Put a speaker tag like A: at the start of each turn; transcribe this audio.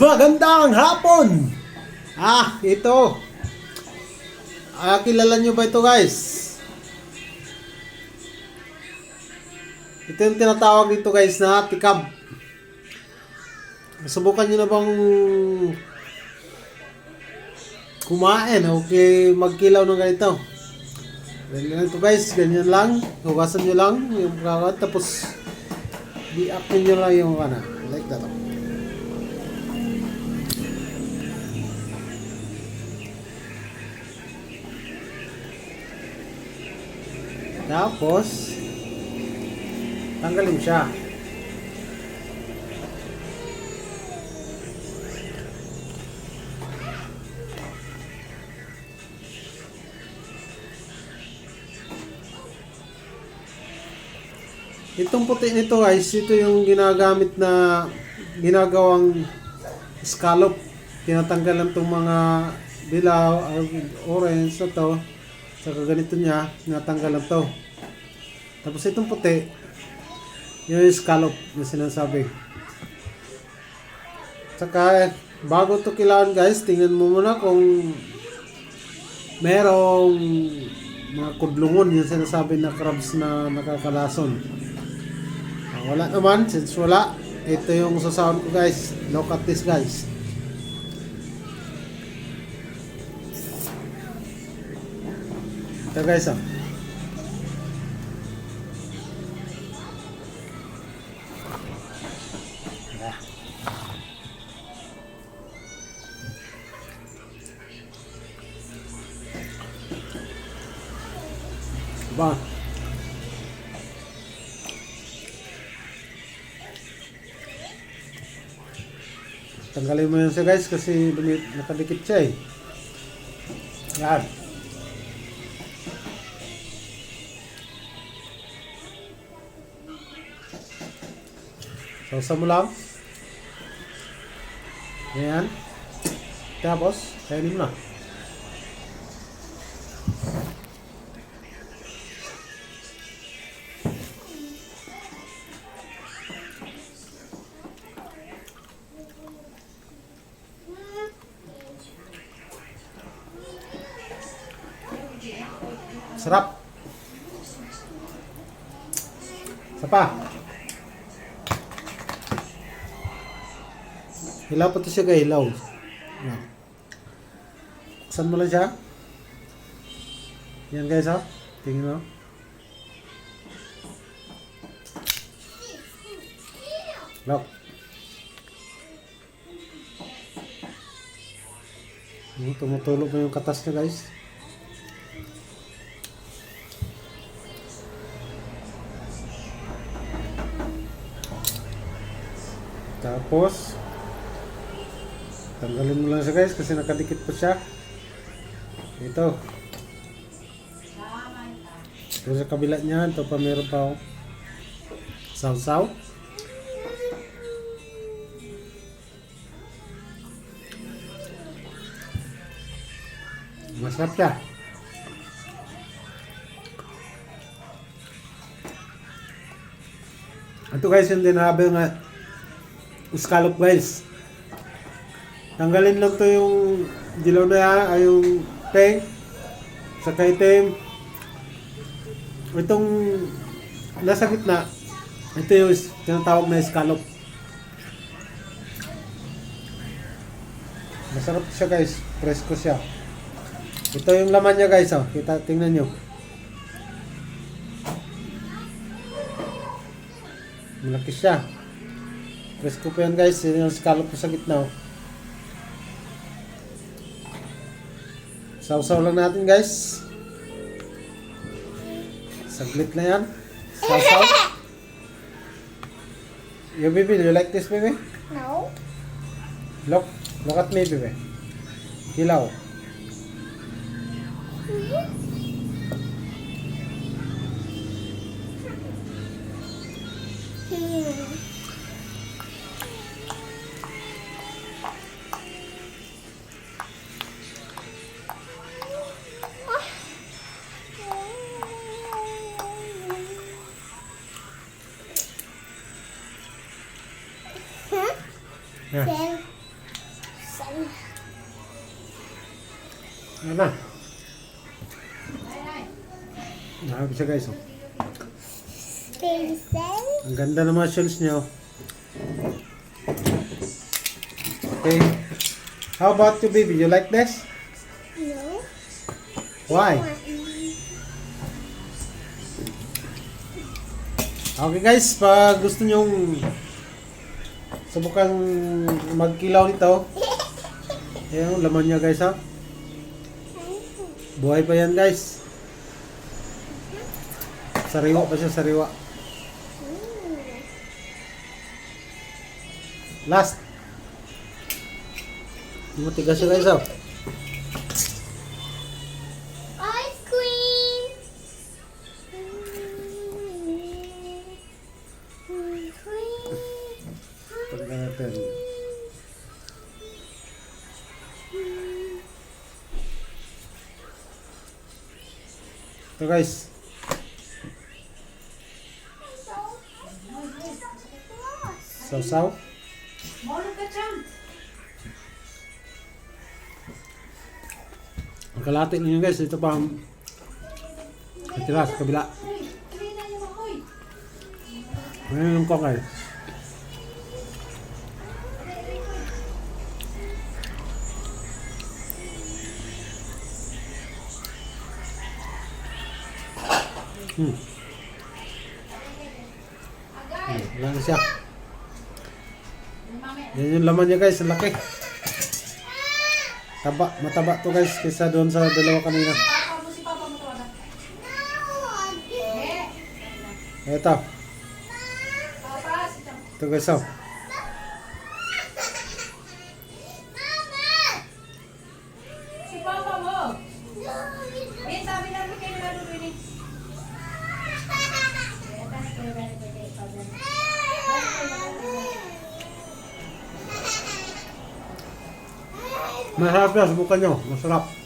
A: Magandang hapon! Ah, ito. Ah, kilala nyo ba ito guys? Ito yung tinatawag dito guys na tikab. Subukan nyo na bang kumain okay, magkilaw ng ganito? Ganyan lang ito guys, ganyan lang. Hugasan nyo lang yung kakat tapos di-up nyo lang yung kana. Like that. oh. Tapos, tanggalin mo siya. Itong puti nito guys, ito yung ginagamit na ginagawang scallop. Tinatanggalan itong mga dilaw, orange na to. Saka ganito niya, tinatanggalan to. Tapos itong puti, yun yung scallop na sinasabi. Saka, bago to kilaan guys, tingnan mo muna kung merong mga kudlungon yung sinasabi na crabs na nakakalason. Ah, wala naman, since wala, ito yung sasawon ko guys. Look at this guys. Ito guys ah. Ba. Tanggalin mo yun siya guys kasi dumi- nakadikit siya eh. Yan. Sausa mo lang. Yan. Tapos, kainin mo na. Sarap. Isa pa. Hilaw pa to siya kay hilaw. Yan. Saan mo lang siya? Yan guys ha. Tingin mo. Lock. Tumutulog mo yung katas niya guys. Tapos, tanggalin mo lang siya guys kasi nakadikit pa siya. Ito. Ito sa kabila niya, ito pa meron pa oh. Saw-saw. Masarap siya. Ito guys yung dinabi nga scallop guys. Tanggalin lang to yung dilaw na yan, ay yung tank, saka itim. Itong nasa gitna, ito yung tinatawag na scallop. Masarap siya guys, presko siya. Ito yung laman niya guys, oh. Kita, tingnan nyo. Malaki siya. Presko pa yan guys, yun yung scallop ko sa gitna. oh. Sausaw lang natin guys. Saglit na yan. Sausaw. You baby, do you like this baby?
B: No.
A: Look, look at me baby. Hilaw.
B: Hmm.
A: Yeah.
B: Then,
A: Ano na? Nakakit siya guys. Oh.
B: Pencil.
A: Ang ganda ng mga shells niya. oh. Okay. How about you, baby? You like this?
B: No.
A: Why? Okay guys, pag gusto nyong subukan magkilaw nito, ayan yung laman niya guys ha. Buhay pa yan guys. Sariwa pa siya, sariwa. Last. Matigas siya guys ha. Ito guys.
C: Dyan.
A: Ang kalate ninyo guys, ito pa ang natira sa kabila. Ngayon yung kokay. Hmm. Hmm, wala siya. Yan yung laman niya guys, ang laki. Taba, mataba to guys kaysa doon sa dalawa kanina. Ito, ito guys oh. Masarap yan, subukan nyo. Masarap.